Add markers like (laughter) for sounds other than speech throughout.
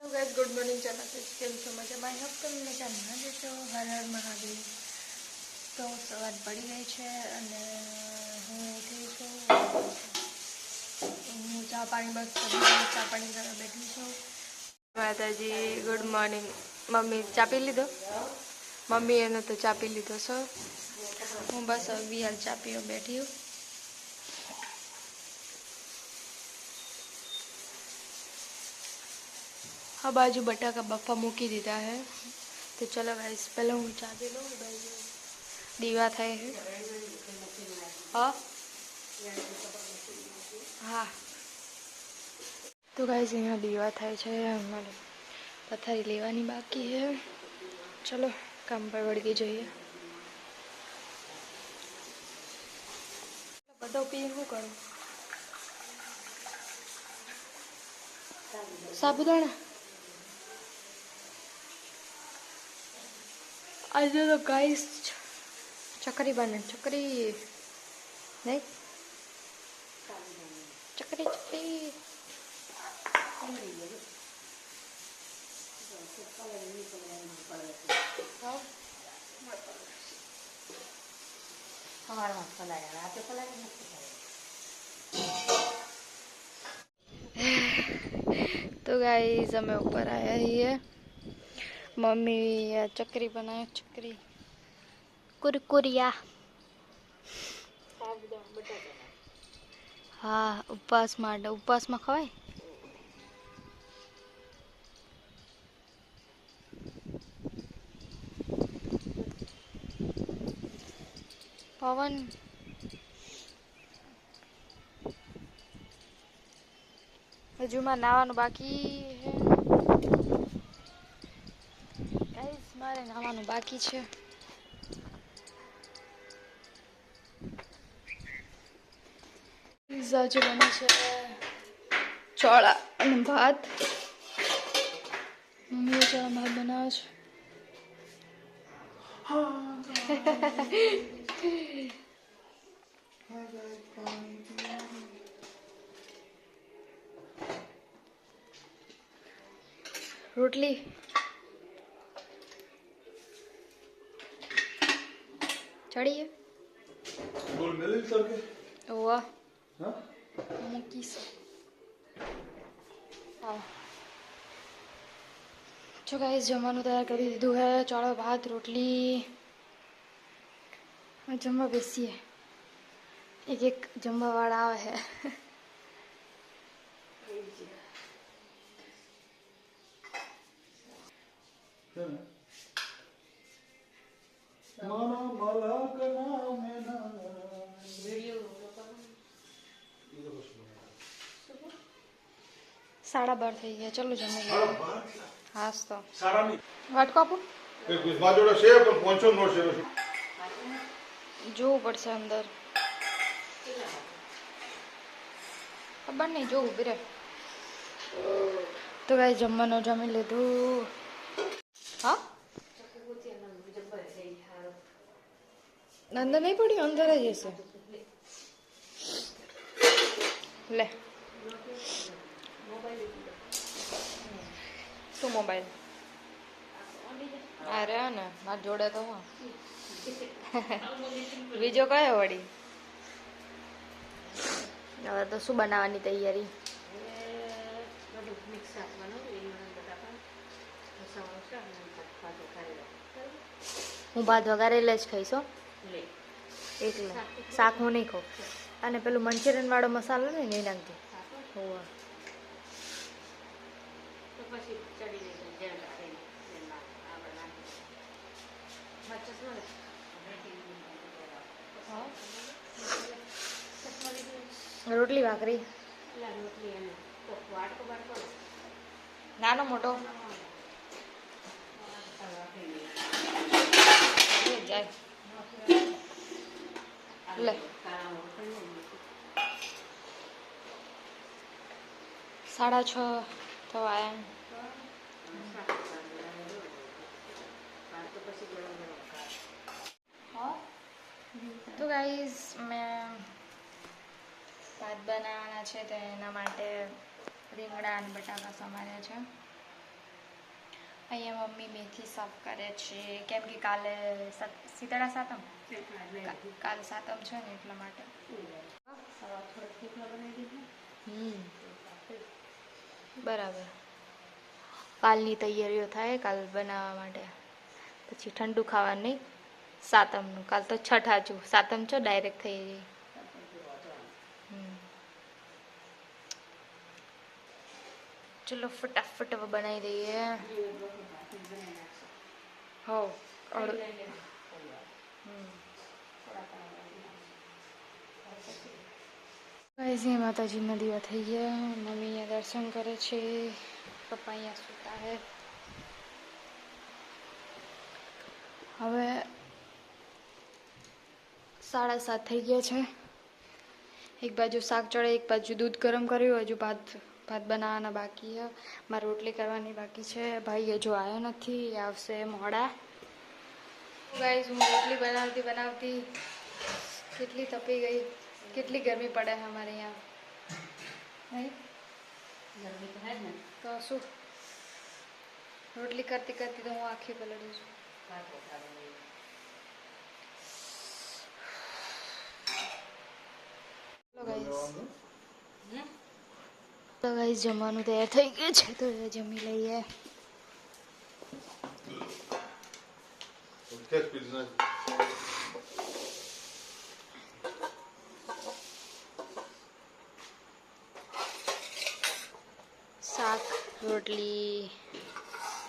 Hello guys good morning માતાજી કેમ છો મજામાં આઈ હોપ તમે મજામાં જશો હર હર મહાદેવ તો સવાર પડી ગઈ છે અને હું ઉઠી છું હું ચા પાણી બસ કરી ચા પાણી કરવા બેઠી છું માતાજી ગુડ મોર્નિંગ મમ્મી ચા પી લીધો મમ્મી એને તો ચા પી લીધો છો હું બસ વિહાર ચા પીવા બેઠી હું આ બાજુ બટાકા બફા મૂકી દીધા હે તો ચલો ગાઈસ પહેલાં હું ચા પી લઉં એ બાજુ દીવા થાય છે હા હા તો ગાઈસ અહીંયા દીવા થાય છે અમારે પથારી લેવાની બાકી છે ચલો કામ પર વળગી જઈએ બધો પી શું કરું સાબુદાણા आज (sighs) तो गाइस चकरी बने चकरी नहीं चकरी चकरी तो गाइस हमें ऊपर आया ही है। મમ્મી આ ચકરી બનાવે ચકરી. કુરકુરિયા. હા ઉપવાસ માટે. ઉપવાસમાં ખવાય? પવન. હજુમાં નાવાનું બાકી છે ગાઈસ મારે નાવાનું બાકી છે પિઝા જે બને છે ચોળા અને ભાત મમ્મીએ ચોળા ભાત બનાવે છે રોટલી ચડીએ બોલ મેલી સરકે વાહ હા મૂકીશ હા જો ગાઈસ જમવાનું તૈયાર કરી દીધું હે ચાળો ભાત રોટલી હવે જમવા બેસીએ એક એક જમવાવાળા આવે છે છે ને મારા મલક મેના સાડા બાર થઈ ગયા. ચલો જમી ગયા હા તો. વાટકો આપો જોડે છે પણ પહોંચો નો છે જોવું પડશે અંદર. ખબર નહીં જોવું બિરે તો કાંઈ જમવાનું જમી લીધું હા અંદર નહીં પડ્યું અંદર જ હશે. લે. શું મોબાઈલ અરે ને, મારા જોડે તો હા. બીજો કયો વળી? હવે તો શું બનાવવાની તૈયારી? હું ભાત વઘારેલે જ ખાઈશ હો લે. એટલે શાક હું નહીં ખાઉં અને પેલું મંચુરિયન વાળો મસાલો ને નહીં નાખતી હોવા. રોટલી ભાખરી. નાનો મોટો. જાય. લે. સાડા છ થવા એમ. તો ગાઈઝ મેં ભાત બનાવવાના છે તો એના માટે રીંગણા અને બટાકા સમાર્યા છે. અહીંયા મમ્મી મેથી સાફ કરે છે કેમ કે કાલે શીતળા સાતમ કાલે સાતમ છે ને એટલા માટે બરાબર કાલની તૈયારીઓ થાય કાલ બનાવવા માટે પછી ઠંડુ ખાવાનું. નહીં સાતમનું કાલ તો છઠ હાચું સાતમ છો ડાયરેક્ટ થઈ જાય ચલો, ફટાફટ હવે બનાવી દઈએ. હો હમ. ગાઈઝ માતાજીના દીવા થઈ ગયા. મમ્મી અહીંયા દર્શન કરે છે. પપ્પા અહીંયા સૂતા હે. હવે સાડા સાત થઈ ગયા છે. એક બાજુ શાક ચડે, એક બાજુ દૂધ ગરમ કર્યું, હજુ ભાત ભાત બનાવવાના બાકી છે મારે રોટલી કરવાની બાકી છે. ભાઈ હજુ આવ્યો નથી એ આવશે મોડા. ગાઈઝ હું રોટલી બનાવતી બનાવતી કેટલી તપી ગઈ. કેટલી ગરમી પડે છે અમારે અહીંયા. નહીં ગરમી તો હે જ ને. તો શું? રોટલી કરતી કરતી તો હું આખી પલળી છું. ભાત વઘારવાનો. ચલો ગાઈઝ હે? તો ગાઈઝ જમવાનું તૈયાર થઈ ગયું છે તો હવે જમી લઈએ Catch business. શાક રોટલી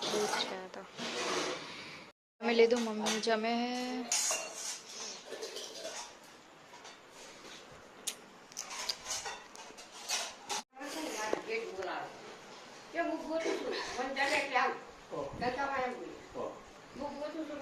દૂધ છે આ તો જમી લીધું મમ્મી જમે હે એ મુક ગોતું છું. મને જાડે એટલે આવું. ગતામાં એમ બોલ્યું. મુક ગોતું છું, મને જાડે એવું આવું, ઈ તો આ કરાવું. તૈયાર તો આ એટલું સીધું એક ટપું હોય. હમ. એ એને જોઈ. બીજી નોકરી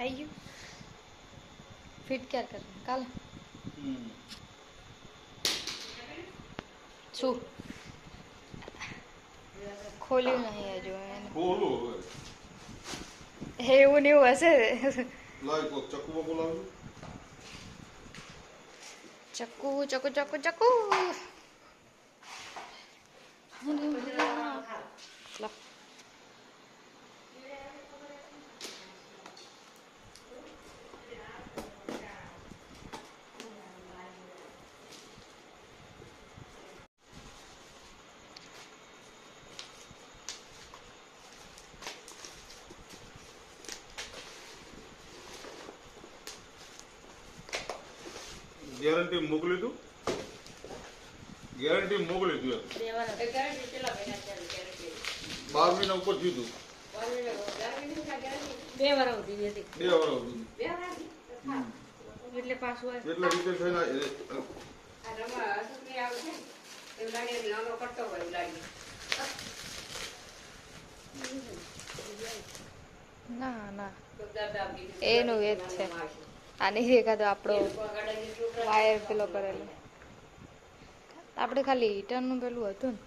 આવી ગયું ફિટ ક્યારે કરવાનું કાલે હમ. શું ખોલ્યું નહીં હજુ એને બોલો હવે એવું ને એવું હશે લાય કોક ચકુ બોલાવજો ચક્કુ ચક્કુ ચક્કુ ચક્કુ લો. ગેરંટી મોકલી દઉં ગેરંટી મોકલી દઉં. બાર મહિના ઉપર જીધું બે વાર બે બે વાર. એટલે પાછું આ એટલે રીતે થઈને કરતો હોય ના ના. તો એનું એ જ છે. આની દેખાતો આપણો વાયર પેલો કરેલો. આપણે ખાલી હીટરનું પેલું હતું ને.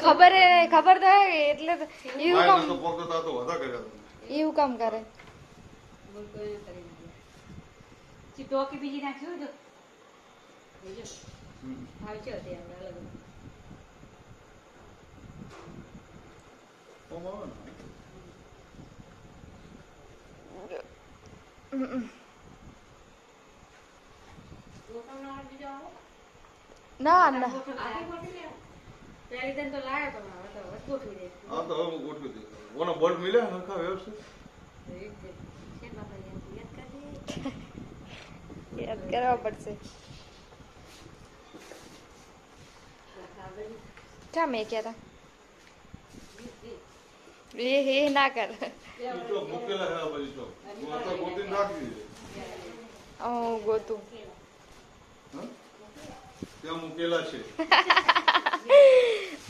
ખબર ખબર તો એટલે એવું કામ કરે. ટોકી બીજી નાખ્યું. અલગ. Come on. ના ના હા તો હવે ગોઠવી દે ઓનો બોલ્ટ મિલે હરખા વ્યવસ્થિત યાદ કરવા પડશે ક્યાં મેં ક્યાં હતા ગોતીને રાખી ના હું ગોતું. હા? ત્યાં મૂકેલા છે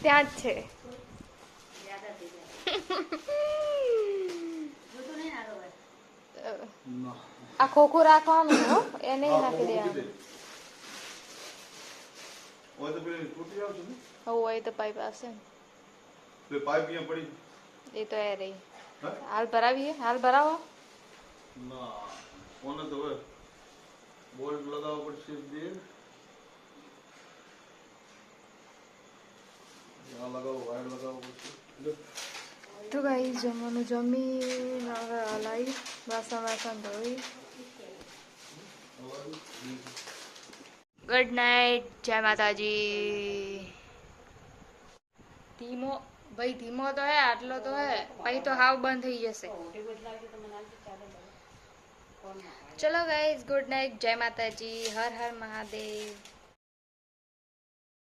ત્યાં જ છે. આ ખોખું રાખવાનું હો એને નાખી દેવાનું. દે. તો પેલી તૂટી આવશે ને? હોય તો પાઇપ આવશે ને. પાઇપ અહીંયા પડી એ તો એ રહી હે? હાલ ભરાવીએ હાલ ભરાવો ના કોને તો હવે બોલ્ટ લગાવવો પડશે બે આ લગાવો વાયર લગાવવો પડશે લે. તો ગાઈ જમવાનું જમી હવે હલાવી વાસણ વાસણ ધોઈ ગુડ નાઇટ જય માતાજી ધીમો ભાઈ, ધીમો તો હે, આટલો તો હે, પછી તો હાવ બંધ થઈ જશે. ચલો ગાઈઝ ગુડ નાઇટ જય માતાજી, હર હર મહાદેવ.